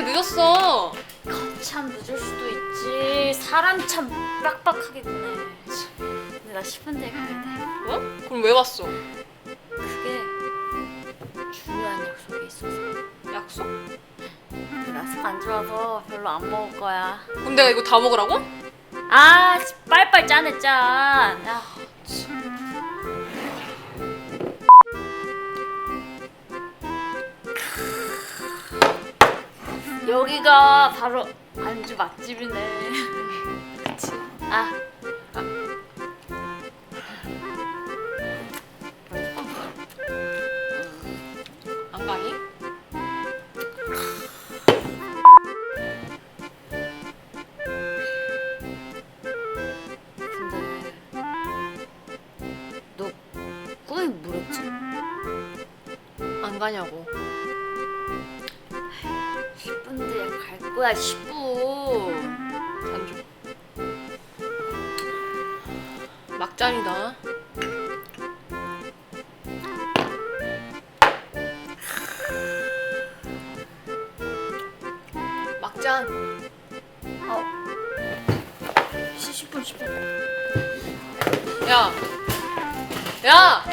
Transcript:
늦었어. 거참 늦을 수도 있지. 사람 참 빡빡하게 구네. 근데 나 10분대에 가야 돼. 어? 그럼 왜 왔어? 그게 중요한 약속이 있어서. 약속? 약속 안 좋아서 별로 안 먹을 거야. 그럼 내가 이거 다 먹으라고? 아, 빨빨 짜네 짠. 야. 여기가 바로 안주 맛집이네. 그치? 아, 안 가니? 안 가냐고. 10분 뒤에 갈 거야, 10분. 안 줘. 막장이다. 막장. 어. 10분, 10분. 야. 야.